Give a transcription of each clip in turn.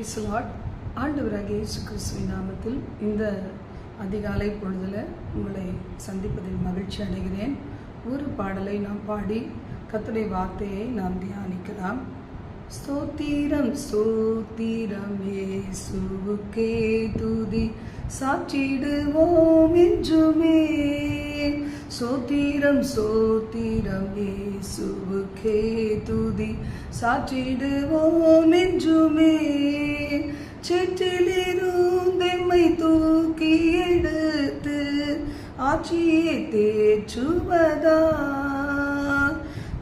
Price lot ஆண்டவராக இயேசு கிறிஸ்துவின் நாமத்தில் இந்த அதிகாலை பொழுதில் உங்களை சந்திப்பதில் மகிழ்ச்சி அடைகிறேன். ஒரு பாடலை நாம் பாடி கத்துடைய வார்த்தையை நாம் தியானிக்கலாம். ஸ்தோத்திரம் ஸ்தோத்திரம் ஏசுவுக்கே துதி. சாற்றிடுவோம் என்றுமே. சோத்திரம் சோத்திரம் இயேசுவுக்கே துதி. சாற்றிடுவோம் என்றுமே. சேற்றிலிருந்தெம்மை தூக்கி எடுத்து ஆட்சியை தேற்றுவதா?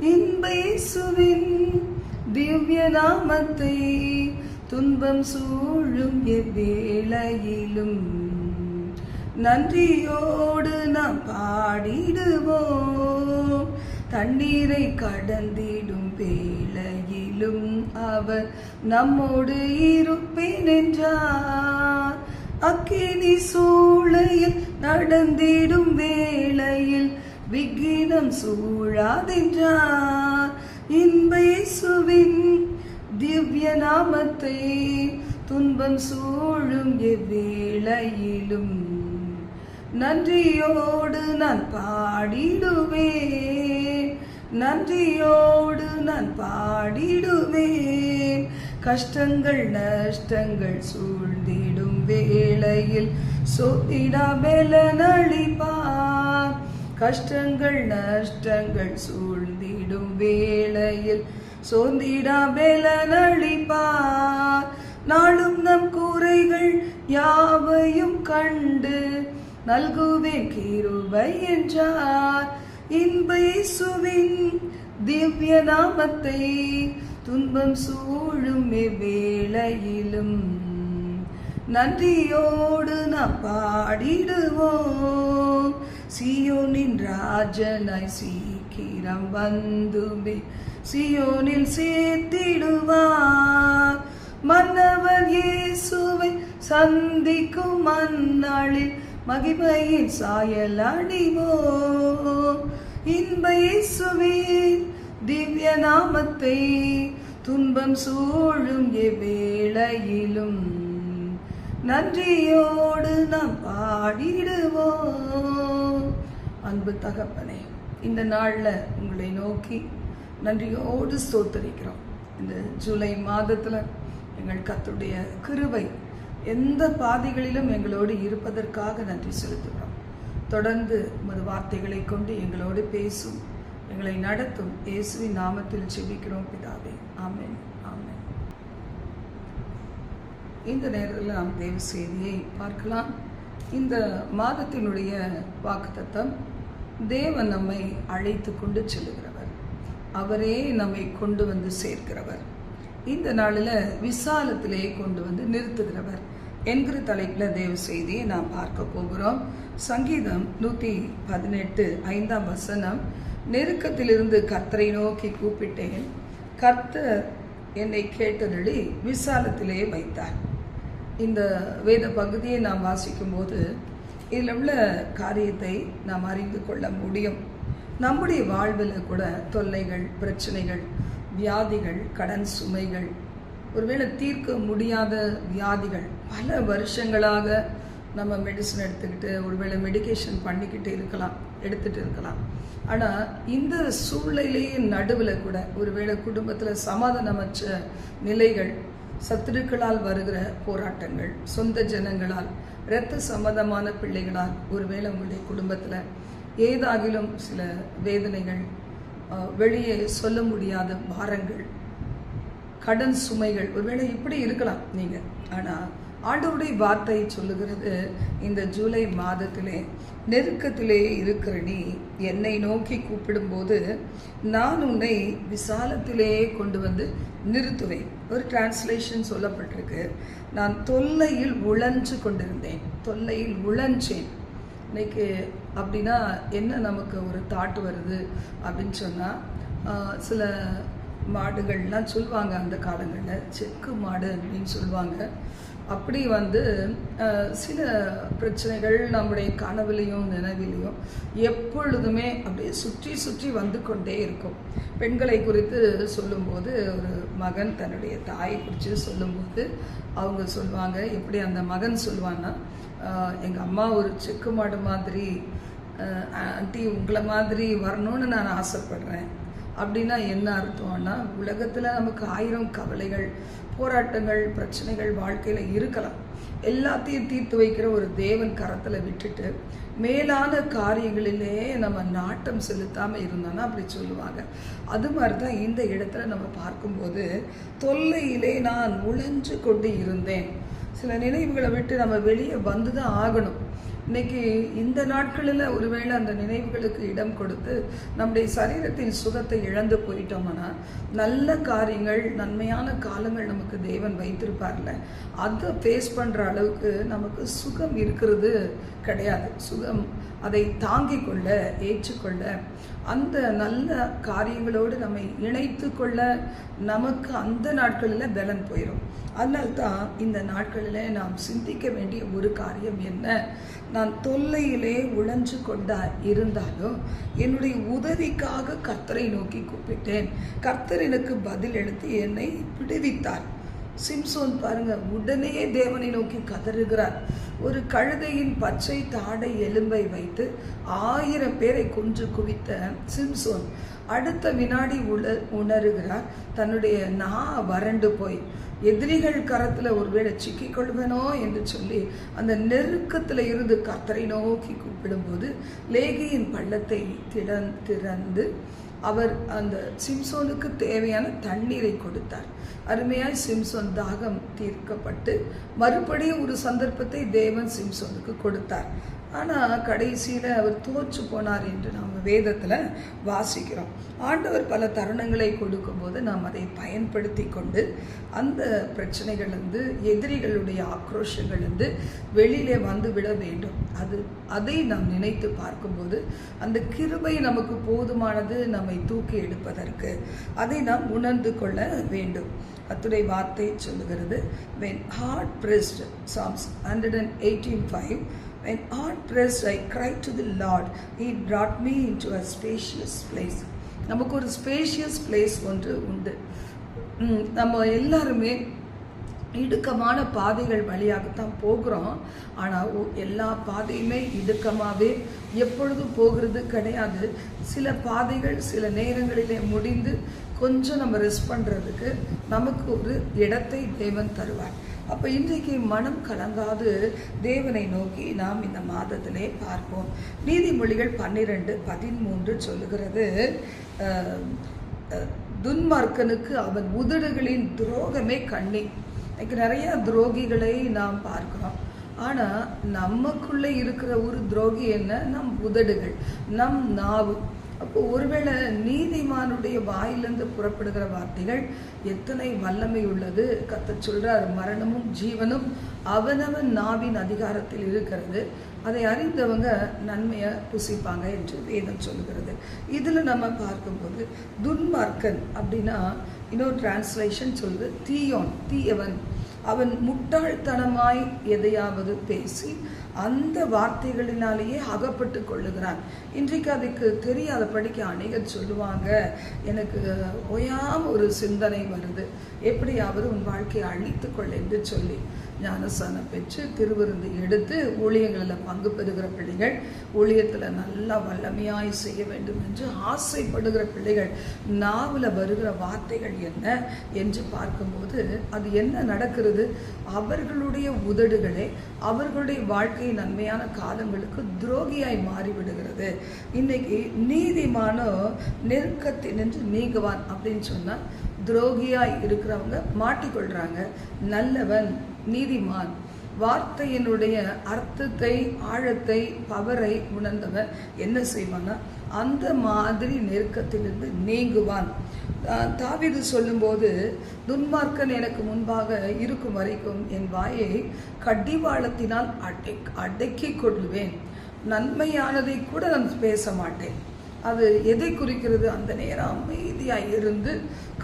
இன்பேசுவின் திவ்ய நாமத்தை துன்பம் சூழும் எவ்வேளையிலும் நன்றியோடு நாம் பாடிடுவோம். தண்ணீரை கடந்திடும் வேளையிலும் அவர் நம்மோடு இருப்பேன் என்றார். அக்கினி சூளையில் நடந்திடும் வேளையில் விக்கினம் சூழாதென்றார். இன்பேசுவின் திவ்ய நாமத்தை துன்பம் சூழும் எவ்வேளையிலும் நன்றியோடு நான் பாடிடுவேன் நன்றியோடு நான் பாடிடுவேன் கஷ்டங்கள் நஷ்டங்கள் சூழ்ந்திடும் வேளையில் சோதிடா நழிப்பார் கஷ்டங்கள் நஷ்டங்கள் சூழ்ந்திடும் வேளையில் சோந்திடா நழிப்பார் நாளும் நம் கூரைகள் யாவையும் கண்டு நல்குவேன் கீருபை என்றார். இன்பேசுவின் திவ்ய நாமத்தை துன்பம் சூழும் வேளையிலும் நன்றியோடு நாம் பாடிடுவோம். சியோனின் ராஜனாய் சீக்கிரம் வந்துமே. சியோனில் சேர்த்திடுவார். மன்னவர் இயேசுவை சந்திக்கும் மன்னாளில் மகிமையின் சாயல் அணிவோம் இன்ப இயேசுவின் திவ்ய நாமத்தை துன்பம் சூழும் எவ்வேளையிலும் நன்றியோடு நாம் பாடிடுவோம். அன்பு தகப்பனே இந்த நாளில் உங்களை நோக்கி நன்றியோடு ஸ்தோத்தரிக்கிறோம். இந்த ஜூலை மாதத்தில் எங்கள் கத்துடைய கிருவை எந்த பாதைகளிலும் எங்களோடு இருப்பதற்காக நன்றி செலுத்துகிறோம். தொடர்ந்து உமது வார்த்தைகளை கொண்டு எங்களோடு பேசும் எங்களை நடத்தும். இயேசுவின் நாமத்தில் செபிக்கிறோம் பிதாவே. ஆமேன். ஆமேன். இந்த நேரத்தில் நாம் தேவ செய்தியை பார்க்கலாம். இந்த மாதத்தினுடைய வாக்குத்தத்தம் தேவன் நம்மை அழைத்து கொண்டு செல்லுகிறவர். அவரே நம்மை கொண்டு வந்து சேர்க்கிறவர். இந்த நாளில் விசாலத்திலே கொண்டு வந்து நிறுத்துகிறவர். என்கிற தலைப்பில் தேவ செய்தியை நாம் பார்க்க போகிறோம். சங்கீதம் நூற்றி பதினெட்டு ஐந்தாம் வசனம். நெருக்கத்திலிருந்து கர்த்தரை நோக்கி கூப்பிட்டேன். கர்த்தர் என்னை கேட்டதடி விசாலத்திலே வைத்தார். இந்த வேத பகுதியை நாம் வாசிக்கும்போது இதில் உள்ள காரியத்தை நாம் அறிந்து கொள்ள முடியும். நம்முடைய வாழ்வில் கூட தொல்லைகள் பிரச்சனைகள் வியாதிகள் கடன் சுமைகள் ஒருவேளை தீர்க்க முடியாத வியாதிகள் பல வருஷங்களாக நம்ம மெடிசன் எடுத்துக்கிட்டு ஒருவேளை மெடிகேஷன் பண்ணிக்கிட்டு இருக்கலாம் எடுத்துகிட்டு இருக்கலாம். ஆனால் இந்த சூழ்நிலையிலேயே நடுவில் கூட ஒருவேளை குடும்பத்தில் சமாதானமற்ற நிலைகள் சத்துருக்களால் வருகிற போராட்டங்கள் சொந்த ஜனங்களால் இரத்த சம்மதமான பிள்ளைகளால் ஒருவேளை உங்களுடைய குடும்பத்தில் ஏதாகிலும் சில வேதனைகள் வெளியே சொல்ல முடியாத பாரங்கள் கடன் சுமைகள். ஒருவேளை இப்படி இருக்கலாம் நீங்கள் ஆனால் ஆண்டவருடைய வார்த்தை சொல்லுகிறது இந்த ஜூலை மாதத்திலே நெருக்கத்திலே இருக்கிற நீ என்னை நோக்கி கூப்பிடும்போது நான் உன்னை விசாலத்திலே கொண்டு வந்து நிறுத்துவேன். ஒரு டிரான்ஸ்லேஷன் சொல்லப்பட்டிருக்கு. நான் தொல்லையில் உழன்று கொண்டிருந்தேன். தொல்லையில் உழஞ்சேன் இன்னைக்கு அப்படின்னா என்ன நமக்கு ஒரு தாட் வருது அப்படின்னு சொன்னால் சில மாடுகள்லாம் சொல்லுவாங்க அந்த காலங்களில் செக்கு மாடு அப்படின்னு சொல்லுவாங்க. அப்படி வந்து சில பிரச்சனைகள் நம்முடைய கனவுலையும் நினைவிலையும் எப்பொழுதுமே அப்படியே சுற்றி சுற்றி வந்து கொண்டே இருக்கும். பெண்களை குறித்து சொல்லும்போது ஒரு மகன் தன்னுடைய தாயை குறித்து சொல்லும்போது அவங்க சொல்லுவாங்க எப்படி அந்த மகன் சொல்லுவான்னா எங்கள் அம்மா ஒரு செக்கு மாடு மாதிரி ஆண்டி உங்களை மாதிரி வரணும்னு நான் ஆசைப்படுறேன். அப்படின்னா என்ன அர்த்தம்னா உலகத்தில் நமக்கு ஆயிரம் கவலைகள் போராட்டங்கள் பிரச்சனைகள் வாழ்க்கையில் இருக்கலாம். எல்லாத்தையும் தீர்த்து வைக்கிற ஒரு தேவன் கரத்தில் விட்டுட்டு மேலான காரியங்களிலே நம்ம நாட்டம் செலுத்தாமல் இருந்தோம்னா அப்படி சொல்லுவாங்க. அது மாதிரி தான் இந்த இடத்துல நம்ம பார்க்கும்போது தொல்லையிலே நான் உழைஞ்சு கொண்டு இருந்தேன். சில நினைவுகளை விட்டு நம்ம வெளியே வந்து தான் ஆகணும். இன்னைக்கு இந்த நாட்களில் ஒருவேளை அந்த நினைவுகளுக்கு இடம் கொடுத்து நம்முடைய சரீரத்தின் சுகத்தை இழந்து போயிட்டோம்னா நல்ல காரியங்கள் நன்மையான காலங்கள் நமக்கு தேவன் வைத்திருப்பார்ல. அதை ஃபேஸ் பண்ணுற அளவுக்கு நமக்கு சுகம் இருக்கிறது கிடையாது. சுகம் அதை தாங்கிக் கொள்ள ஏற்றுக்கொள்ள அந்த நல்ல காரியங்களோடு நம்மை இணைத்து கொள்ள நமக்கு அந்த நாட்களில் பலன் போயிடும் அதனால்தான் இந்த நாட்களில் நாம் சிந்திக்க வேண்டிய ஒரு காரியம் என்ன? நான் தொல்லையிலே உழைஞ்சு கொண்டா இருந்தாலும் என்னுடைய உதவிக்காக கர்த்தரை நோக்கி கூப்பிட்டேன். கர்த்தர் எனக்கு பதில் எடுத்து என்னை விடுவித்தார். சிம்சோன் பாருங்க உடனே தேவனை நோக்கி கதறுகிறார். ஒரு கழுதையின் பச்சை தாடை எலும்பை வைத்து ஆயிரம் பேரை கொன்று குவித்த சிம்சோன் அடுத்த வினாடி உண உணருகிறார். தன்னுடைய நா வறண்டு போய் எதிரிகள் கரத்தில் ஒருவேளை சிக்கிக் கொள்வேனோ என்று சொல்லி அந்த நெருக்கத்தில் இருந்து கத்தரை நோக்கி கூப்பிடும்போது லேகியின் பள்ளத்தை திறன் திறந்து அவர் அந்த சிம்சோனுக்கு தேவையான தண்ணீரை கொடுத்தார். அருமையாய் சிம்சோன் தாகம் தீர்க்கப்பட்டு மறுபடியும் ஒரு சந்தர்ப்பத்தை தேவன் சிம்சோனுக்கு கொடுத்தார். ஆனால் கடைசியில் அவர் தோற்று போனார் என்று நாம் வேதத்தில் வாசிக்கிறோம். ஆண்டவர் பல தருணங்களை கொடுக்கும்போது நாம் அதை பயன்படுத்தி கொண்டு அந்த பிரச்சனைகளிலிருந்து எதிரிகளுடைய ஆக்ரோஷங்களிலிருந்து வெளியிலே வந்து விட வேண்டும். அது அதை நாம் நினைத்து பார்க்கும்போது அந்த கிருபை நமக்கு போதுமானது நம்மை தூக்கி எடுப்பதற்கு அதை நாம் உணர்ந்து கொள்ள வேண்டும். அத்துடைய வார்த்தை சொல்லுகிறது when hard pressed psalms hundred and eighteen five when hard pressed i cried to the lord. He brought me into a spacious place. நமக்கு ஒரு ஸ்பேஷியஸ் பிளேஸ் ஒன்று உண்டு. நம்ம எல்லாருமே இடுக்கமான பாதைகள் வழியாகத்தான் போகிறோம். ஆனால் எல்லா பாதையுமே இடுக்கமாகவே எப்பொழுதும் போகிறது கிடையாது. சில பாதைகள் சில நேரங்களிலே முடிந்து கொஞ்சம் நம்ம ரெஸ்ட் பண்ணுறதுக்கு நமக்கு ஒரு இடத்தை தேவன் தருவார். அப்போ இன்றைக்கு மனம் கலங்காது தேவனை நோக்கி நாம் இந்த மாதத்திலே பார்ப்போம். நீதிமொழிகள் பன்னிரெண்டு பதிமூன்று சொல்லுகிறது துன்மார்க்கனுக்கு அவன் உதடுகளின் துரோகமே கண்ணி. இன்னைக்கு நிறைய துரோகிகளை நாம் பார்க்கிறோம். ஆனால் நமக்குள்ளே இருக்கிற ஒரு துரோகி என்ன? நம் உதடுகள் நம் நாவு. அப்போ ஒருவேளை நீதிமானுடைய வாயிலிருந்து புறப்படுகிற வார்த்தைகள் எத்தனை வல்லமை உள்ளது? கத்த சொல்றார் மரணமும் ஜீவனும் அவனவன் நாவின் அதிகாரத்தில் இருக்கிறது. அதை அறிந்தவங்க நன்மையை புசிப்பாங்க என்று வேதம் சொல்லுகிறது. இதில் நம்ம பார்க்கும்போது துன்மார்க்கன் அப்படின்னா இன்னொரு டிரான்ஸ்லேஷன் சொல்லுது தீயோன் தீயவன். அவன் முட்டாள்தனமாய் எதையாவது பேசி அந்த வார்த்தைகளினாலேயே அகப்பட்டு கொள்ளுகிறான். இன்றைக்கு அதுக்கு தெரியாத படிக்க அநேகர் சொல்லுவாங்க எனக்கு ஓயாம ஒரு சிந்தனை வருது. எப்படியாவது உன் வாழ்க்கையை அழித்து என்று சொல்லி ஞானசானம் பெற்று திருவிருந்து எடுத்து ஊழியங்களில் பங்கு பெறுகிற பிள்ளைகள் ஊழியத்தில் நல்லா வல்லமையாய் செய்ய வேண்டும் என்று ஆசைப்படுகிற பிள்ளைகள் நாவில் வருகிற வார்த்தைகள் என்ன என்று பார்க்கும்போது அது என்ன நடக்கிறது? அவர்களுடைய உதடுகளே அவர்களுடைய வாழ்க்கை நன்மையான காலங்களுக்கு துரோகியாய் மாறிவிடுகிறது. இன்னைக்கு நீதிமானோ நெருக்கத்தினின்று நீங்குவான் அப்படின்னு சொன்னால் துரோகியாய் இருக்கிறவங்க மாட்டிக்கொள்கிறாங்க நல்லவன் நீதிமான் வார்த்தையினுடைய அர்த்தத்தை ஆழத்தை பவரை உணர்ந்தவன் என்ன செய்வான்னா அந்த மாதிரி நெருக்கத்திலிருந்து நீங்குவான். தாவிது சொல்லும்போது துன்மார்க்கன் எனக்கு முன்பாக இருக்கும் வரைக்கும் என் வாயை கடிவாளத்தினால் அடை அடக்கி கொள்வேன் நன்மையானதை கூட நான் பேச மாட்டேன். அது எதை குறிக்கிறது? அந்த நேரம் அமைதியாக இருந்து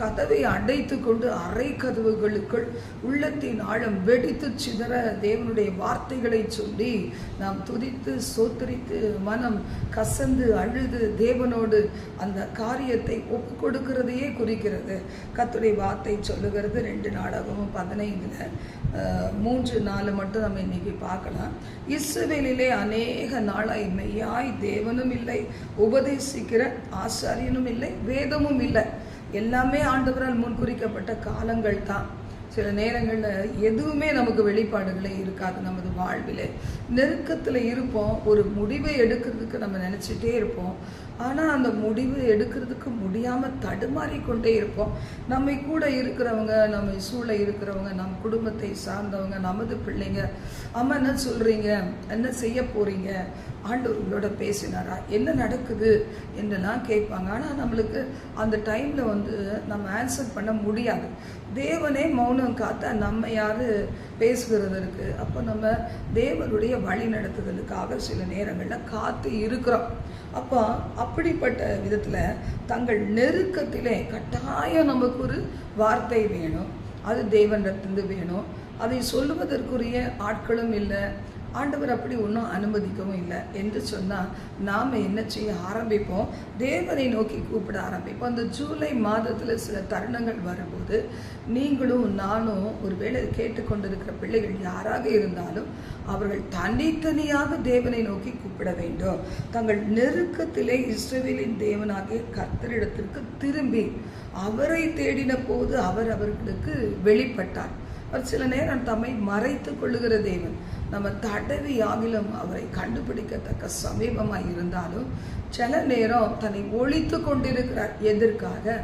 கதவை அடைத்து கொண்டு அறை கதவுகளுக்குள் உள்ளத்தின் ஆழம் வெடித்து சிதற தேவனுடைய வார்த்தைகளை சொல்லி நாம் துதித்து சோத்தரித்து மனம் கசந்து அழுது தேவனோடு அந்த காரியத்தை ஒப்பு கொடுக்கிறதையே குறிக்கிறது. கத்துடைய வார்த்தை சொல்லுகிறது ரெண்டு நாடகமும் பதினைந்தில். மூன்று நாலு மட்டும் நம்ம இன்னைக்கு பார்க்கலாம். இஸ்ரேலிலே அநேக நாளாய் மெய்யாய் தேவனும் இல்லை உபதேசிக்கிற ஆசாரியனும் இல்லை வேதமும் இல்லை. எல்லாமே ஆண்டவரால் முன்குறிக்கப்பட்ட காலங்கள் தான். சில நேரங்களில் எதுவுமே நமக்கு வெளிப்பாடுகளே இருக்காது நமது வாழ்வில். நெருக்கத்தில் இருப்போம் ஒரு முடிவை எடுக்கிறதுக்கு நம்ம நினச்சிட்டே இருப்போம். ஆனால் அந்த முடிவு எடுக்கிறதுக்கு முடியாமல் தடுமாறி கொண்டே இருப்போம். நம்மை கூட இருக்கிறவங்க நம்மை சூழ இருக்கிறவங்க நம் குடும்பத்தை சார்ந்தவங்க நமது பிள்ளைங்க அம்மா என்ன சொல்கிறீங்க என்ன செய்ய போகிறீங்க ஆண்டவர் உங்களோட பேசினாரா? என்ன நடக்குது? என்றெல்லாம் கேட்பாங்க. ஆனால் நம்மளுக்கு அந்த டைமில் வந்து நம்ம ஆன்சர் பண்ண முடியாது. தேவனே மௌனம் காத்தா நம்ம யார் பேசுகிறதற்கு அப்போ நம்ம தேவனுடைய வழி நடத்துதலுக்காக சில நேரங்களில் காத்து இருக்கிறோம். அப்போ அப்படிப்பட்ட விதத்தில் தங்கள் நெருக்கத்திலே கட்டாயம் நமக்கு ஒரு வார்த்தை வேணும். அது தேவனிடத்திலிருந்து வேணும். அதை சொல்லுவதற்குரிய ஆட்களும் இல்லை. ஆண்டவர் அப்படி ஒன்றும் அனுமதிக்கவும் இல்லை என்று சொன்னால் நாம் என்ன செய்ய ஆரம்பிப்போம்? தேவனை நோக்கி கூப்பிட ஆரம்பிப்போம். அந்த ஜூலை மாதத்தில் சில தருணங்கள் வரும்போது நீங்களும் நானும் ஒருவேளை கேட்டுக்கொண்டிருக்கிற பிள்ளைகள் யாராக இருந்தாலும் அவர்கள் தனித்தனியாக தேவனை நோக்கி கூப்பிட வேண்டும். தங்கள் நெருக்கத்திலே இஸ்ரவேலின் தேவனாகிய கர்த்தரிடத்திற்கு திரும்பி அவரை தேடின போது அவர் அவர்களுக்கு வெளிப்பட்டார். அவர் சில நேரம் தம்மை மறைத்து கொள்ளுகிற தேவன். நம்ம தடவி ஆகிலும் அவரை கண்டுபிடிக்கத்தக்க சமீபமாக இருந்தாலும் சில நேரம் தன்னை ஒழித்து கொண்டிருக்கிறார். எதற்காக?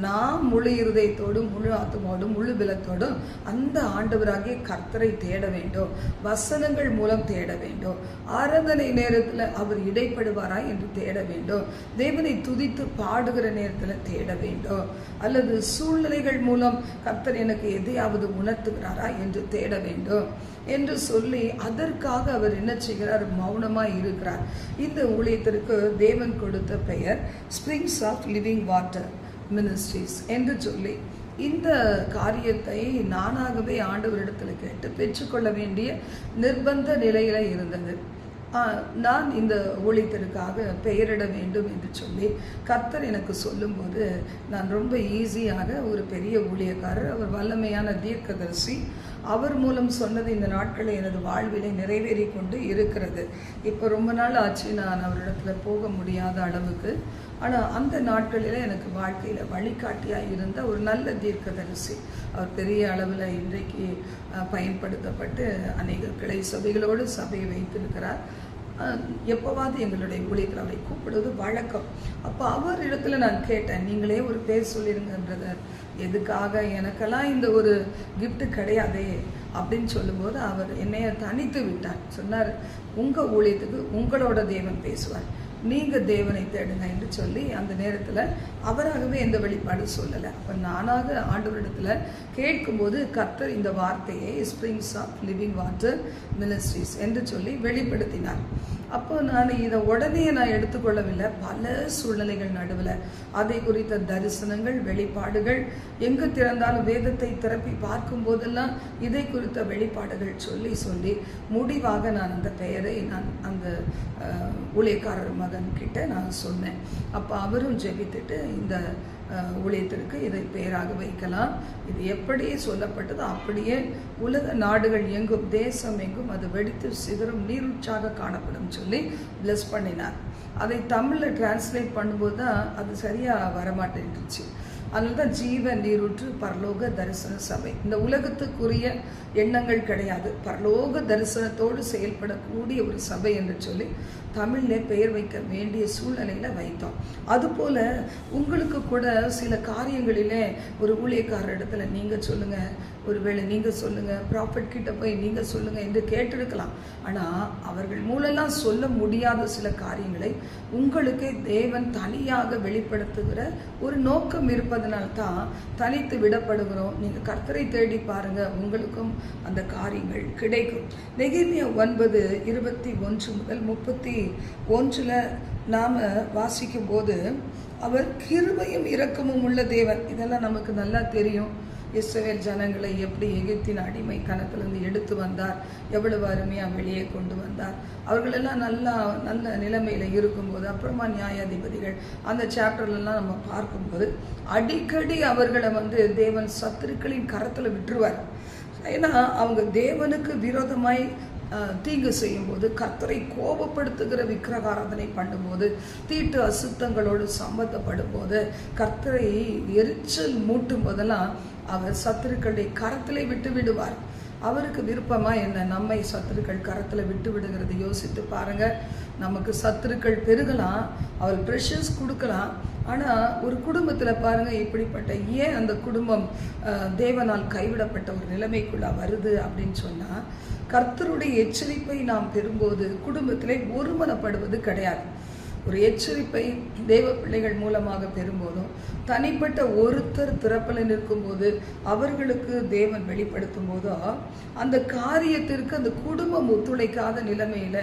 நாம் முழு இருதயத்தோடும் முழு ஆத்மாவோடும் முழு பலத்தோடும் அந்த ஆண்டவராகிய கர்த்தரை தேட வேண்டும். வசனங்கள் மூலம் தேட வேண்டும். ஆராதனை நேரத்தில் அவர் இடைப்படுவாரா என்று தேட வேண்டும். தேவனை துதித்து பாடுகிற நேரத்தில் தேட வேண்டும். அல்லது சூழ்நிலைகள் மூலம் கர்த்தர் எனக்கு எதையாவது உணர்த்துகிறாரா என்று தேட வேண்டும். என்று சொல்லி அதற்காக அவர் என்ன செய்கிறார்? மௌனமாக இருக்கிறார். இந்த ஊழியத்திற்கு தேவ தேவன் கொடுத்த பெயர் springs of living water ministries என்று சொல்லி இந்த காரியத்தை நானாகவே ஆண்டவரிடத்தில் கேட்டு பெற்றுக்கொள்ள வேண்டிய நிர்பந்த நிலையில் இருந்தது. நான் இந்த ஊழியத்திற்காக பெயரிட வேண்டும் என்று சொல்லி கர்த்தர் எனக்கு சொல்லும்போது நான் ரொம்ப ஈஸியாக ஒரு பெரிய ஊழியக்காரர் அவர் வல்லமையான தீர்க்கதரிசி. அவர் மூலம் சொன்னது இந்த நாட்களில் எனது வாழ்விலை நிறைவேறி கொண்டு இருக்கிறது. இப்போ ரொம்ப நாள் ஆச்சு நான் அவரிடத்துல போக முடியாத அளவுக்கு. ஆனால் அந்த நாட்களில் எனக்கு வாழ்க்கையில் வழிகாட்டியாக இருந்த ஒரு நல்ல தீர்க்கதரிசி. அவர் பெரிய அளவில் இன்றைக்கு பயன்படுத்தப்பட்டு அநேக கிளை சபைகளோடு சபையை வைத்திருக்கிறார். எப்போவாது எங்களுடைய ஊழியர்கள் அவரை கூப்பிடுவது வழக்கம். அப்போ அவர் இடத்துல நான் கேட்டேன் நீங்களே ஒரு பேர் சொல்லிடுங்கன்றத எதுக்காக எனக்கெல்லாம் இந்த ஒரு கிஃப்ட் கிடையாதே அப்படின்னு சொல்லும்போது அவர் என்னைய தனித்து விட்டார். சொன்னார் உங்கள் ஊழியத்துக்கு உங்களோட தேவன் பேசுவார். நீங்கள் தேவனை தேடுங்க என்று சொல்லி அந்த நேரத்தில் அவராகவே எந்த வெளிப்பாடும் சொல்லலை. அப்போ நானாக ஆண்டவரிடத்தில் கேட்கும்போது கர்த்தர் இந்த வார்த்தையை springs of living water ministries என்று சொல்லி வெளிப்படுத்தினார். அப்போ நான் இதை உடனே நான் எடுத்துக்கொள்ளவில்லை. பல சூழ்நிலைகள் நடுவில். அதை குறித்த தரிசனங்கள் வெளிப்பாடுகள் எங்கு திறந்தாலும் வேதத்தை திறப்பி பார்க்கும் போதெல்லாம் இதை குறித்த வெளிப்பாடுகள் சொல்லி சொல்லி முடிவாக நான் அந்த பெயரை நான் அந்த ஊழியக்காரர் மகன் கிட்ட நான் சொன்னேன். அப்போ அவரும் ஜெபித்துட்டு இந்த ஊழியத்திற்கு இதை பெயராக வைக்கலாம். இது எப்படி சொல்லப்பட்டதோ அப்படியே உலக நாடுகள் எங்கும் தேசம் எங்கும் அது வெடித்து சிதறும் நீருச்சாக காணப்படும் சொல்லி பிளஸ் பண்ணினார். அதை தமிழில் டிரான்ஸ்லேட் பண்ணும்போது தான் அது சரியாக வரமாட்டேன்ருச்சு அதனால தான் ஜீவ நீரூற்று பரலோக தரிசன சபை. இந்த உலகத்துக்குரிய எண்ணங்கள் கிடையாது. பரலோக தரிசனத்தோடு செயல்படக்கூடிய ஒரு சபை என்று சொல்லி தமிழில் பெயர் வைக்க வேண்டிய சூழ்நிலையில் வைத்தோம். அதுபோல் உங்களுக்கு கூட சில காரியங்களிலே ஒரு ஊழியக்காரர் இடத்துல நீங்கள் சொல்லுங்கள் ஒருவேளை நீங்கள் சொல்லுங்கள் ப்ராஃபிட் கிட்ட போய் நீங்கள் சொல்லுங்கள் என்று கேட்டிருக்கலாம். ஆனால் அவர்கள் மூலம்லாம் சொல்ல முடியாத சில காரியங்களை உங்களுக்கு தேவன் தனியாக வெளிப்படுத்துகிற ஒரு நோக்கம் இருப்பதனால் தான் தனித்து விடப்படுகிறோம். நீங்கள் கர்த்தரை தேடி பாருங்கள் உங்களுக்கும் அந்த காரியங்கள் கிடைக்கும். நெகிமிய ஒன்பது இருபத்தி ஒன்று முதல் முப்பத்தி ஒன்றில் நாம் வாசிக்கும் போது அவர் கிருபையும் இரக்கமும் உள்ள தேவன். இதெல்லாம் நமக்கு நல்லா தெரியும். இஸ்ரவேல் ஜனங்களை எப்படி எகிப்தின் அடிமை கணக்கிலிருந்து எடுத்து வந்தார். எவ்வளவு அருமையாக வெளியே கொண்டு வந்தார். அவர்களெல்லாம் நல்லா நல்ல நிலைமையில் இருக்கும்போது அப்புறமா நியாயாதிபதிகள் அந்த சாப்டர்லலாம் நம்ம பார்க்கும்போது அடிக்கடி அவர்களை வந்து தேவன் சத்துருக்களின் கரத்தில் விட்டுருவார். ஏன்னா அவங்க தேவனுக்கு விரோதமாய் தீங்கு செய்யும்போது கர்த்தரை கோபப்படுத்துகிற விக்கிரகாராதனை பண்ணும்போது தீட்டு அசுத்தங்களோடு சம்பந்தப்படும் போது கர்த்தரை எரிச்சல் மூட்டும் போதெல்லாம் அவர் சத்துருக்களுடைய கரத்திலே விட்டு விடுவார் அவருக்கு விருப்பமாக என்ன? நம்மை சத்துருக்கள் கரத்தில் விட்டு விடுகிறது யோசித்து பாருங்க. நமக்கு சத்துருக்கள் பெருகலாம். அவர் ப்ரெஷர்ஸ் கொடுக்கலாம். ஆனால் ஒரு குடும்பத்தில் பாருங்கள் இப்படிப்பட்ட ஏன் அந்த குடும்பம் தேவனால் கைவிடப்பட்ட ஒரு நிலைமைக்குள்ளே வருது அப்படின்னு சொன்னால் கர்த்தருடைய எச்சரிப்பை நாம் பெறும்போது குடும்பத்திலே ஒருமனப்படுவது கிடையாது. ஒரு எச்சரிப்பை தெய்வ பிள்ளைகள் மூலமாக பெறும்போதும் தனிப்பட்ட ஒருத்தர் திறப்பில் நிற்கும்போது அவர்களுக்கு தேவன் வெளிப்படுத்தும் போதோ அந்த காரியத்திற்கு அந்த குடும்பம் ஒத்துழைக்காத நிலைமையில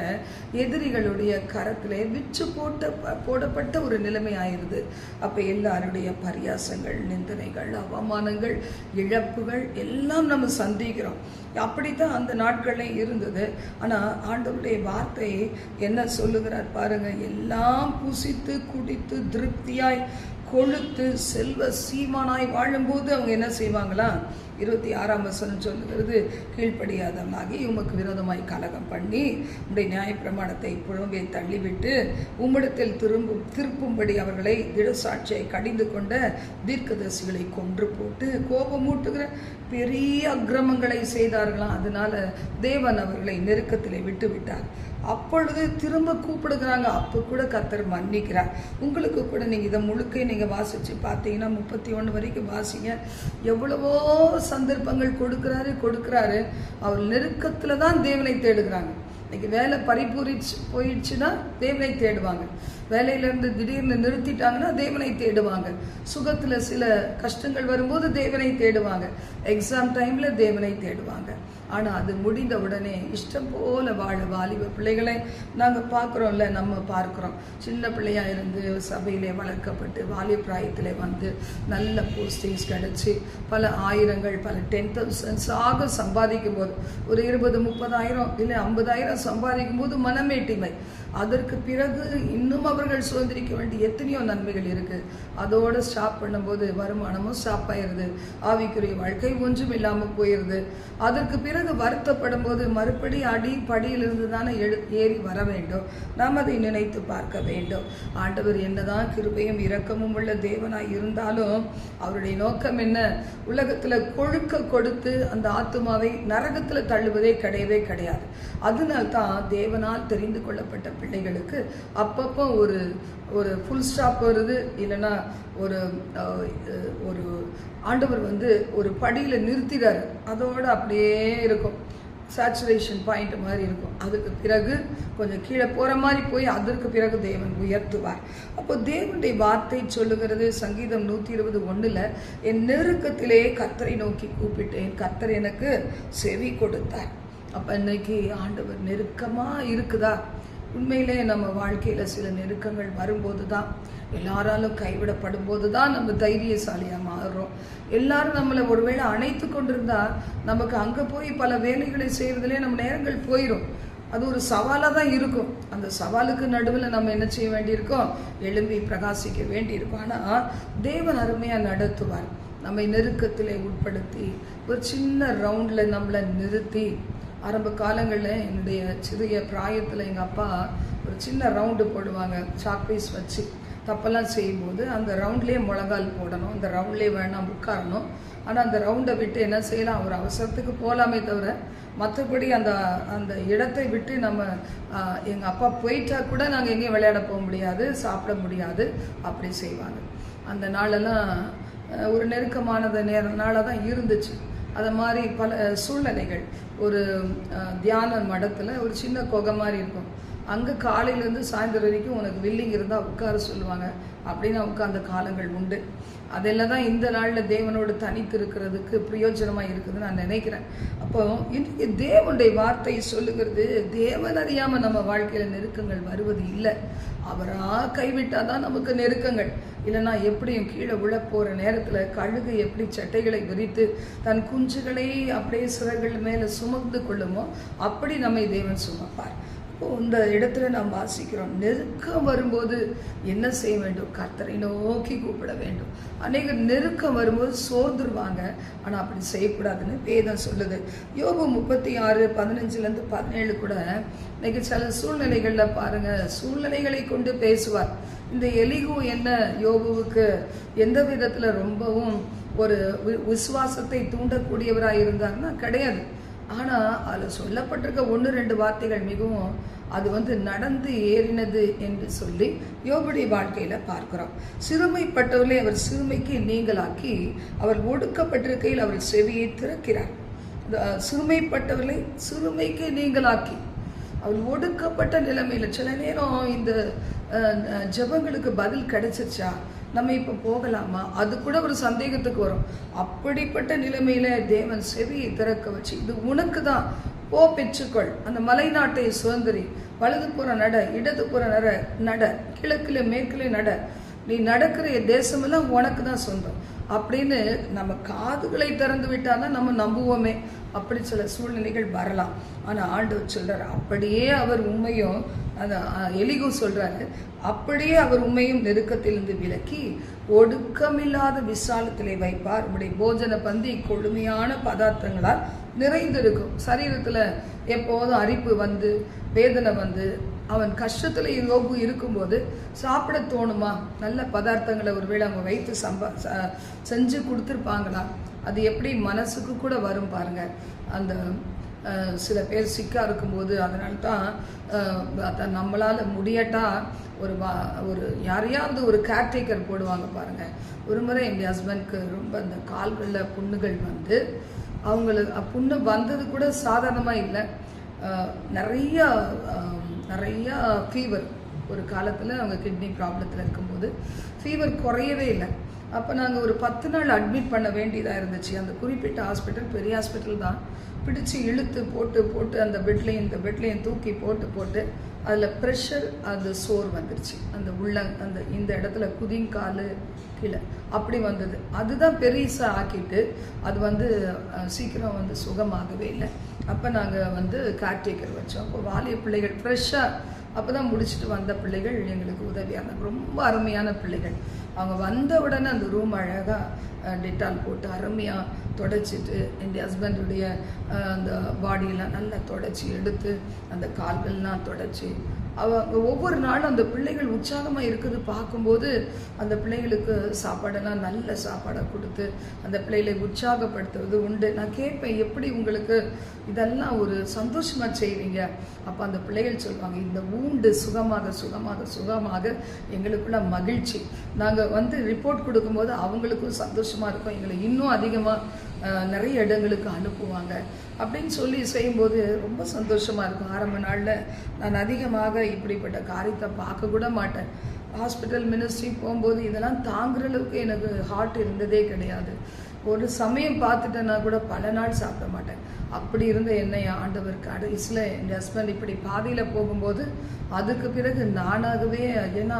எதிரிகளுடைய கரத்திலே விச்சு போட்ட போடப்பட்ட ஒரு நிலைமை ஆயிருது அப்ப எல்லாருடைய பரியாசங்கள் நிந்தனைகள் அவமானங்கள் இழப்புகள் எல்லாம் நம்ம சந்திக்கிறோம். அப்படித்தான் அந்த நாட்களே இருந்தது. ஆனால் ஆண்டவருடைய வார்த்தை என்ன சொல்லுகிறார் பாருங்க எல்லாம் புசித்து குடித்து திருப்தியாய் கொழுத்து செல்வ சீமானாய் வாழும்போது அவங்க என்ன செய்வாங்களா? இருபத்தி ஆறாம் வசனம் சொல்லுகிறது கீழ்ப்படியாதவனாகி உமக்கு விரோதமாய் கலகம் பண்ணி உடைய நியாயப்பிரமாணத்தை புழம்பை தள்ளிவிட்டு உம்மிடத்தில் திரும்பும் திருப்பும்படி அவர்களை திடசாட்சியை கடிந்து கொண்ட தீர்க்கதரிசிகளை கொன்று போட்டு கோபமூட்டுகிற பெரிய அக்கிரமங்களை செய்தார்களாம். அதனால தேவன் அவர்களை நெருக்கத்திலே விட்டு விட்டார் அப்பொழுது திரும்ப கூப்பிடுகிறாங்க. அப்போ கூட கத்தர் மன்னிக்கிறார். உங்களுக்கு கூட நீங்கள் இதை முழுக்க நீங்கள் வாசித்து பார்த்தீங்கன்னா முப்பத்தி ஒன்று வரைக்கும் வாசிங்க. எவ்வளவோ சந்தர்ப்பங்கள் கொடுக்குறாரு கொடுக்குறாரு. அவர் நெருக்கத்தில் தான் தேவனை தேடுகிறாங்க. இன்னைக்கு வேலை பறிபூரிச்சு போயிடுச்சுன்னா தேவனை தேடுவாங்க. வேலையிலேருந்து திடீர்னு நிறுத்திட்டாங்கன்னா தேவனை தேடுவாங்க. சுகத்தில் சில கஷ்டங்கள் வரும்போது தேவனை தேடுவாங்க. எக்ஸாம் டைமில் தேவனை தேடுவாங்க. ஆனால் அது முடிந்த உடனே இஷ்டம் போல வாழ வாலிப பிள்ளைகளை நாங்கள் பார்க்குறோம்ல நம்ம பார்க்குறோம். சின்ன பிள்ளையாக இருந்து சபையிலே வளர்க்கப்பட்டு வாலிப பிராயத்தில் வந்து நல்ல போஸ்டிங்ஸ் கிடச்சி பல ஆயிரங்கள் பல டென் தௌசண்ட்ஸ் ஆக சம்பாதிக்கும் போது ஒரு இருபது முப்பதாயிரம் இல்லை ஐம்பதாயிரம் சம்பாதிக்கும் போது மனமேட்டிமை அதற்கு பிறகு இன்னும் அவர்கள் சுதந்திரிக்க வேண்டிய எத்தனையோ நன்மைகள் இருக்குது அதோட ஸ்டாப் பண்ணும்போது வருமானமும் ஸ்டாப் ஆயிடுது ஆவிக்குரிய வாழ்க்கை ஒன்றும் இல்லாமல் போயிடுது அதற்கு பிறகு வருத்தப்படும் போது மறுபடி அடி படியிலிருந்து தானே எழு ஏறி வர வேண்டும். நாம் அதை நினைத்து பார்க்க வேண்டும். ஆண்டவர் என்னதான் கிருபையும் இரக்கமும் உள்ள தேவனாய் இருந்தாலும் அவருடைய நோக்கம் என்ன? உலகத்தில் கொழுக்க கொடுத்து அந்த ஆத்துமாவை நரகத்தில் தள்ளுவதே கிடையவே கிடையாது. அதனால தான் தேவனால் தெரிந்து கொள்ளப்பட்ட பிள்ளைகளுக்கு அப்பப்போ ஒரு ஒரு ஃபுல் ஸ்டாப் வருது. இல்லைன்னா ஒரு ஒரு ஆண்டவர் வந்து ஒரு படியில் நிறுத்திடாரு. அதோடு அப்படியே இருக்கும். சேச்சுரேஷன் பாயிண்ட் மாதிரி இருக்கும். அதுக்கு பிறகு கொஞ்சம் கீழே போகிற மாதிரி போய் அதற்கு பிறகு தேவன் உயர்த்துவார். அப்போ தேவனுடைய வார்த்தை சொல்லுகிறது சங்கீதம் நூற்றி இருபது ஒன்றில் என் நெருக்கத்திலே கத்தரை நோக்கி கூப்பிட்டேன். கத்தர் எனக்கு செவி கொடுத்தார். அப்போ இன்னைக்கு ஆண்டவர் நெருக்கமாக இருக்குதா? உண்மையிலே நம்ம வாழ்க்கையில் சில நெருக்கங்கள் வரும்போது தான் எல்லாராலும் கைவிடப்படும் போது தான் நம்ம தைரியசாலியாக மாறுறோம். எல்லாரும் நம்மளை ஒருவேளை அணைத்து கொண்டிருந்தா நமக்கு அங்கே போய் பல வேலைகளை செய்கிறதுலே நம்ம நேரங்கள் போயிடும் அது ஒரு சவாலாக தான் இருக்கும். அந்த சவாலுக்கு நடுவில் நம்ம என்ன செய்ய வேண்டியிருக்கோம்? எழும்பி பிரகாசிக்க வேண்டியிருக்கோம். ஆனால் தேவன் அருமையாக நடத்துவார். நம்மை நெருக்கத்தில் உட்படுத்தி ஒரு சின்ன ரவுண்டில் நம்மளை நிறுத்தி. ஆரம்ப காலங்களில் என்னுடைய சிறிய பிராயத்தில் எங்கள் அப்பா ஒரு சின்ன ரவுண்டு போடுவாங்க. சாக்பீஸ் வச்சு. தப்பெல்லாம் செய்யும்போது அந்த ரவுண்ட்லேயே முழங்கால் போடணும். அந்த ரவுண்ட்லேயே வேணாம் உட்காரணும். ஆனால் அந்த ரவுண்டை விட்டு என்ன செய்யலாம்? ஒரு அவசரத்துக்கு போகலாமே தவிர மற்றபடி அந்த அந்த இடத்தை விட்டு நம்ம எங்கள் அப்பா போயிட்டா கூட நாங்கள் எங்கேயும் விளையாட போக முடியாது சாப்பிட முடியாது. அப்படி செய்வாங்க. அந்த நாளெல்லாம் ஒரு நெருக்கமானது நேர நாளாக தான் இருந்துச்சு. அதை மாதிரி பல சூழ்நிலைகள். ஒரு தியான மடத்தில் ஒரு சின்ன குகை மாதிரி இருக்கும். அங்கே காலையிலேருந்து சாயந்தரம் வரைக்கும் உனக்கு வில்லிங் இருந்தால் உட்கார சொல்லுவாங்க. அப்படின்னு உட்கார்ந்த காலங்கள் உண்டு. அதெல்லாம் தான் இந்த நாளில் தேவனோடு தனித்து இருக்கிறதுக்கு பிரயோஜனமாக இருக்குதுன்னு நான் நினைக்கிறேன். அப்போ இன்றைக்கு தேவனுடைய வார்த்தை சொல்லுகிறது தேவன் அறியாமல் நம்ம வாழ்க்கையில் நெருக்கங்கள் வருவது இல்லை. அவராக கைவிட்டால் தான் நமக்கு நெருக்கங்கள். இல்லைன்னா எப்படியும் கீழே விழ போகிற நேரத்தில் கழுகு எப்படி சட்டைகளை விரித்து தன் குஞ்சுகளை அப்படியே சிறகுகள் மேலே சுமந்து கொள்ளுமோ அப்படி நம்மை தேவன் சுமப்பார். இந்த இடத்துல நாம் வாசிக்கிறோம். நெருக்கம் வரும்போது என்ன செய்ய வேண்டும்? கர்த்தரை நோக்கி கூப்பிட வேண்டும். அநேக நெருக்கம் வரும்போது சோர்ந்துருவாங்க. ஆனால் அப்படி செய்யக்கூடாதுன்னு வேதம் சொல்லுது. யோபு முப்பத்தி ஆறு பதினஞ்சுலேருந்து பதினேழு கூட இன்னைக்கு சில சூழ்நிலைகளில் பாருங்கள் சூழ்நிலைகளை கொண்டு பேசுவார். இந்த எலிகு என்ன யோபுவுக்கு எந்த விதத்தில் ரொம்பவும் ஒரு வி- விசுவாசத்தை தூண்டக்கூடியவராக இருந்தார்னா கிடையாது. ஆனால் அதில் சொல்லப்பட்டிருக்க ஒன்று ரெண்டு வார்த்தைகள் மிகவும் அது வந்து நடந்து ஏறினது என்று சொல்லி யோபுடைய வாழ்க்கையில் பார்க்கிறோம். சிறுமைப்பட்டவர்களை அவர் சிறுமைக்கு நீங்களாக்கி அவர் ஒடுக்கப்பட்டிருக்கையில் அவர் செவியை திறக்கிறார். இந்த சிறுமைப்பட்டவர்களை சிறுமைக்கு நீங்களாக்கி அவர் ஒடுக்கப்பட்ட நிலைமையில் சில நேரம் இந்த ஜபங்களுக்கு ஜெபங்களுக்கு பதில் கிடைச்சிச்சா நம்ம இப்போ போகலாமா? அது கூட ஒரு சந்தேகத்துக்கு வரும். அப்படிப்பட்ட நிலைமையில தேவன் செவியை திறக்க வச்சு இது உனக்கு தான் போ பெற்றுக்கொள். அந்த மலை நாட்டை சுதந்திரி. வலது புற நட இடது புற நட நட. கிழக்கில் மேற்குல நட. நீ நடக்கிற தேசமெல்லாம் உனக்கு தான் சொந்தம். அப்படின்னு நம்ம காதுகளை திறந்து விட்டாதான் நம்ம நம்புவோமே. அப்படி சில சூழ்நிலைகள் வரலாம். ஆனால் ஆண்டவர் சொல்றார் அப்படியே அவர் உண்மையும் அந்த எலிகு சொல்றாரு அப்படியே அவர் உண்மையும் நெருக்கத்திலிருந்து விலக்கி ஒடுக்கமில்லாத விசாலத்திலே வைப்பார். உடைய போஜன பந்தி கொழுமையான பதார்த்தங்களால் நிறைந்திருக்கும். சரீரத்தில் எப்போதும் அரிப்பு வந்து வேதனை வந்து அவன் கஷ்டத்தில் யோபு இருக்கும்போது சாப்பிட தோணுமா? நல்ல பதார்த்தங்களை ஒருவேளை அவங்க வைத்து சம்பா ச- செஞ்சு கொடுத்துருப்பாங்களா? அது எப்படி மனசுக்கு கூட வரும் பாருங்க. அந்த சில பேர் சிக்காக இருக்கும்போது அதனால தான் நம்மளால் முடியட்டா ஒரு வா- ஒரு யாரையாவது ஒரு கேர்டேக்கர் போடுவாங்க பாருங்கள் ஒரு முறை எங்கள் ஹஸ்பண்ட்க்கு ரொம்ப அந்த கால்களில் புண்ணுகள் வந்து அவங்களுக்கு புண்ணு வந்தது கூட சாதாரணமாக இல்லை. நிறையா நிறையா ஃபீவர் ஒரு காலத்தில் அவங்க கிட்னி ப்ராப்ளத்தில் இருக்கும்போது ஃபீவர் குறையவே இல்லை. அப்போ நாங்கள் ஒரு பத்து நாள் அட்மிட் பண்ண வேண்டியதாக இருந்துச்சு. அந்த குறிப்பிட்ட ஹாஸ்பிட்டல் பெரிய ஹாஸ்பிட்டல் தான். பிடிச்சு இழுத்து போட்டு போட்டு அந்த பெட்லையும் இந்த பெட்லையும் தூக்கி போட்டு போட்டு அதில் ப்ரெஷர் அந்த சோர் வந்துருச்சு. அந்த உள்ள அந்த இந்த இடத்துல குதிங்கால் கீழே. அப்படி வந்தது. அதுதான் பெருசா ஆக்கிட்டு அது வந்து சீக்கிரம் வந்து சுகமாகவே இல்லை. அப்போ நாங்கள் வந்து கேர்டேக்கர் வச்சோம். அப்போ வாலிய பிள்ளைகள் ஃப்ரெஷ்ஷாக அப்போ தான் முடிச்சுட்டு வந்த பிள்ளைகள் எங்களுக்கு உதவியான ரொம்ப அருமையான பிள்ளைகள். அவங்க வந்த உடனே அந்த ரூம் அழகாக டெட்டால் போட்டு அருமையாக தொடச்சிட்டு என் ஹஸ்பண்டுடைய அந்த பாடியெல்லாம் நல்லா தொடச்சி எடுத்து அந்த கால்கள்லாம் தொடச்சி அவங்க ஒவ்வொரு நாளும் அந்த பிள்ளைகள் உற்சாகமாக இருக்குது பார்க்கும்போது அந்த பிள்ளைகளுக்கு சாப்பாடெல்லாம் நல்ல சாப்பாடை கொடுத்து அந்த பிள்ளைகளை உற்சாகப்படுத்துறது உண்டு. நான் கேட்பேன் எப்படி உங்களுக்கு இதெல்லாம் ஒரு சந்தோஷமாக செய்வீங்க அப்போ அந்த பிள்ளைகள் சொல்லுவாங்க இந்த ஊண்டு சுகமாக சுகமாக சுகமாக எங்களுக்குள்ள மகிழ்ச்சி. நாங்கள் வந்து ரிப்போர்ட் கொடுக்கும்போது அவங்களுக்கும் சந்தோஷமாக இருக்கும் எங்களை இன்னும் அதிகமாக நிறைய இடங்களுக்கு அனுப்புவாங்க. அப்படின்னு சொல்லி செய்யும்போது ரொம்ப சந்தோஷமாக இருக்கும். ஆரம்ப நாளில் நான் அதிகமாக இப்படிப்பட்ட காரியத்தை பார்க்க கூட மாட்டேன். ஹாஸ்பிட்டல் மினிஸ்ட்ரி போகும்போது இதெல்லாம் தாங்குற அளவுக்கு எனக்கு ஹார்ட் இருந்ததே கிடையாது. ஒரு சமயம் பார்த்துட்டேன்னா கூட பல நாள் சாப்பிட மாட்டேன். அப்படி இருந்த என்னை ஆண்டவர் கடைசியில் என் ஹஸ்பண்ட் இப்படி பாதியில் போகும்போது அதுக்கு பிறகு நானாகவே ஏன்னா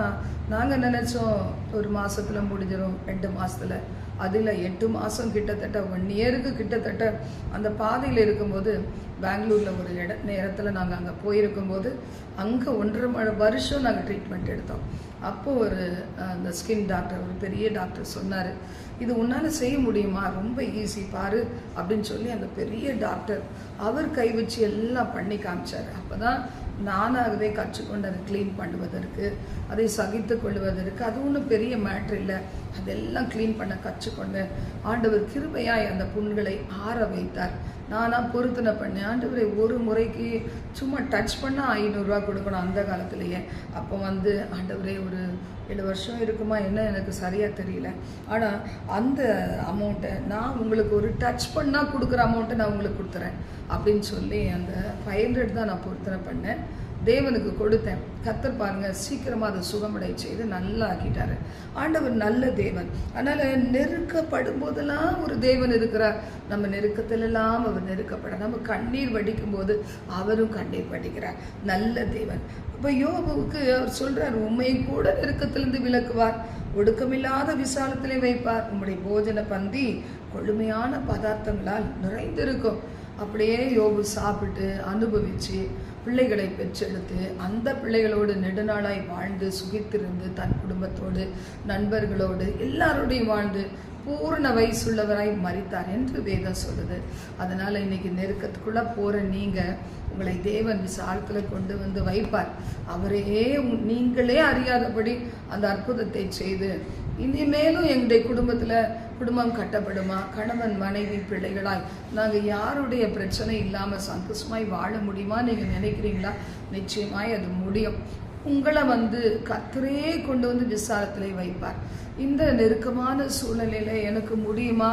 நாங்கள் நினச்சோம் ஒரு மாதத்தில் முடிஞ்சிடும் ரெண்டு மாதத்தில் அதில் எட்டு மாதம் கிட்டத்தட்ட ஒன் இயருக்கு கிட்டத்தட்ட அந்த பாதையில் இருக்கும்போது பெங்களூரில் ஒரு இட நேரத்தில் நாங்கள் அங்கே போயிருக்கும்போது அங்கே ஒன்றரை மணி வருஷம் நாங்கள் ட்ரீட்மெண்ட் எடுத்தோம். அப்போது ஒரு அந்த ஸ்கின் டாக்டர் ஒரு பெரிய டாக்டர் சொன்னார் இது உன்னால் செய்ய முடியுமா? ரொம்ப ஈஸி பாரு அப்படின்னு சொல்லி அந்த பெரிய டாக்டர் அவர் கை வச்சு எல்லாம் பண்ணி காமிச்சார். அப்போ தான் நானாகவே கற்றுக்கொண்டு அதை க்ளீன் பண்ணுவதற்கு அதை சகித்து கொள்வதற்கு அது ஒன்றும் பெரிய மேட்ரு இல்லை. அதெல்லாம் க்ளீன் பண்ண கற்றுக்கொண்டேன். ஆண்டவர் கிருபையாய் அந்த புண்களை ஆற வைத்தார். நானாக பொருத்தனை பண்ணேன் ஆண்டவரை ஒரு முறைக்கு சும்மா டச் பண்ணால் ஐநூறுரூவா கொடுக்கணும் அந்த காலத்துலேயே. அப்போ வந்து ஆண்டவரே ஒரு ஏழு வருஷம் இருக்குமா என்ன எனக்கு சரியாக தெரியல. ஆனால் அந்த அமௌண்ட்டை நான் உங்களுக்கு ஒரு டச் பண்ணால் கொடுக்குற அமௌண்ட்டை நான் உங்களுக்கு கொடுத்துறேன். அப்படின்னு சொல்லி அந்த ஃபைவ் ஹண்ட்ரட் தான் நான் பொருத்தனை பண்ணேன் தேவனுக்கு கொடுத்தேன். கத்தர் பாருங்க சீக்கிரமாக அதை சுகமடை செய்து நல்லா ஆக்கிட்டாரு ஆண்டவர் நல்ல தேவன். அதனால் நெருக்கப்படும் போதெல்லாம் ஒரு தேவன் இருக்கிறார். நம்ம நெருக்கத்திலெல்லாம் அவர் நெருக்கப்பட நம்ம கண்ணீர் வடிக்கும் போது அவரும் கண்ணீர் வடிக்கிறார். நல்ல தேவன். இப்போ யோபுவுக்கு அவர் சொல்கிறார் உண்மையை கூட நெருக்கத்திலிருந்து விலக்குவார். ஒடுக்கமில்லாத விசாலத்திலே வைப்பார். உங்களுடைய போஜன பந்தி கொழுமையான பதார்த்தங்களால் நிறைந்திருக்கும். அப்படியே யோபு சாப்பிட்டு அனுபவித்து பிள்ளைகளை பெற்றெடுத்து அந்த பிள்ளைகளோடு நெடுநாளாய் வாழ்ந்து சுகித்திருந்து தன் குடும்பத்தோடு நண்பர்களோடு எல்லாரோடையும் வாழ்ந்து பூர்ண வயசுள்ளவராய் மறித்தார் என்று வேதம் சொல்லுது. அதனால இன்னைக்கு நெருக்கத்துக்குள்ள போற நீங்க உங்களை தேவன் விசாலத்தில் கொண்டு வந்து வைப்பார். அவரே நீங்களே அறியாதபடி அந்த அற்புதத்தை செய்து இனிமேலும் எங்களுடைய குடும்பத்தில் குடும்பம் கட்டப்படுமா? கணவன் மனைவி பிள்ளைகளாய் நாங்கள் யாருடைய பிரச்சனை இல்லாமல் சந்தோஷமாய் வாழ முடியுமா? நீங்கள் நினைக்கிறீங்களா? நிச்சயமாய் அது முடியும். உங்களை வந்து கத்தரே கொண்டு வந்து விசாரத்திலே வைப்பார். இந்த நெருக்கமான சூழ்நிலையில் எனக்கு முடியுமா?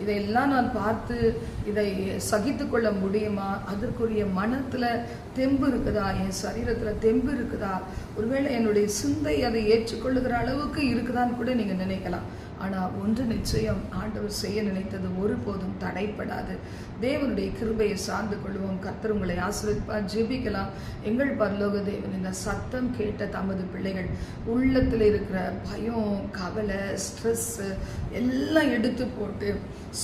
இதையெல்லாம் நான் பார்த்து இதை சகித்து கொள்ள முடியுமா? அதற்குரிய மனத்துல தெம்பு இருக்குதா? என் சரீரத்துல தெம்பு இருக்குதா? ஒருவேளை என்னுடைய சிந்தை அதை ஏற்றுக்கொள்ளுகிற அளவுக்கு இருக்குதான்னு கூட நீங்க நினைக்கலாம். ஆனால் ஒன்று நிச்சயம் ஆண்டவர் செய்ய நினைத்தது ஒருபோதும் தடைப்படாது. தேவனுடைய கிருபையை சார்ந்து கொள்வோம் கத்தர் உங்களை ஆசிரியப்பார் ஜெபிக்கலாம். எங்கள் பரலோக தேவன் இந்த சத்தம் கேட்ட தமது பிள்ளைகள் உள்ளத்தில் இருக்கிற பயம் கவலை ஸ்ட்ரெஸ்ஸு எல்லாம் எடுத்து போட்டு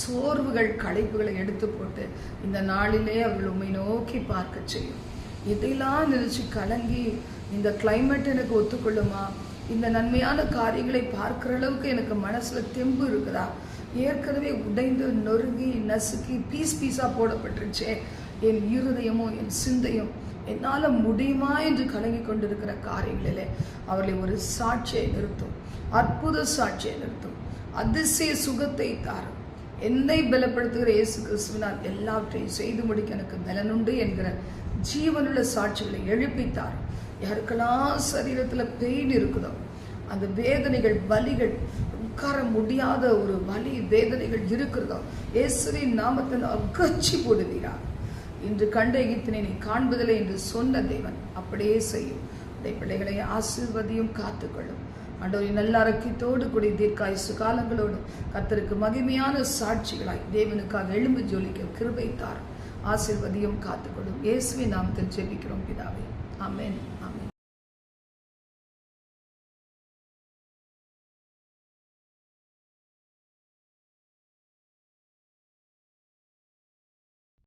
சோர்வுகள் களைப்புகளை எடுத்து போட்டு இந்த நாளிலே அவர்கள் உண்மை நோக்கி பார்க்க செய்யும். இதையெல்லாம் நினைச்சு கலங்கி இந்த கிளைமேட் எனக்கு ஒத்துக்கொள்ளுமா? இந்த நன்மையான காரியங்களை பார்க்குற அளவுக்கு எனக்கு மனசில் தெம்பு இருக்குதா? ஏற்கனவே உடைந்து நொறுங்கி நசுக்கி பீஸ் பீஸாக போடப்பட்டுருச்சே. என் இருதயமும் என் சிந்தையும் என்னால் முடியுமா என்று கலங்கி கொண்டிருக்கிற காரியங்களிலே அவர்களை ஒரு சாட்சியை நிறுத்தும். அற்புத சாட்சியை நிறுத்தும். அதிசய சுகத்தை தாரும். என்னை பலப்படுத்துகிற இயேசு கிறிஸ்துவினால் எல்லாவற்றையும் செய்து முடிக்க எனக்கு பலனுண்டு என்கிற ஜீவனுள்ள சாட்சிகளை எழுப்பித்தார் யாருக்கெல்லாம் சரீரத்தில் பெயின் இருக்குதோ அந்த வேதனைகள் வலிகள் உட்கார முடியாத ஒரு வலி வேதனைகள் இருக்கிறதோ இயேசுவின் நாமத்தில் அகச்சி போடுவீரா? இன்று கண்ட இத்தனை நீ காண்பதில்லை என்று சொன்ன தேவன் அப்படியே செய்யும். உடைய பிள்ளைகளை ஆசிர்வதியும் காத்துக்கொள்ளும். ஆண்டவரின் நல்ல அரக்கியத்தோடு கூடிய தீர்க்காய் காலங்களோடு கத்தருக்கு மகிமையான சாட்சிகளாய் தேவனுக்காக எழும்பு ஜொலிக்க கிருபை தார் காத்துக்கொள்ளும். இயேசுவை நாமத்தில் ஜெபிக்கிறோம் பிதாவே. ஆமேன்.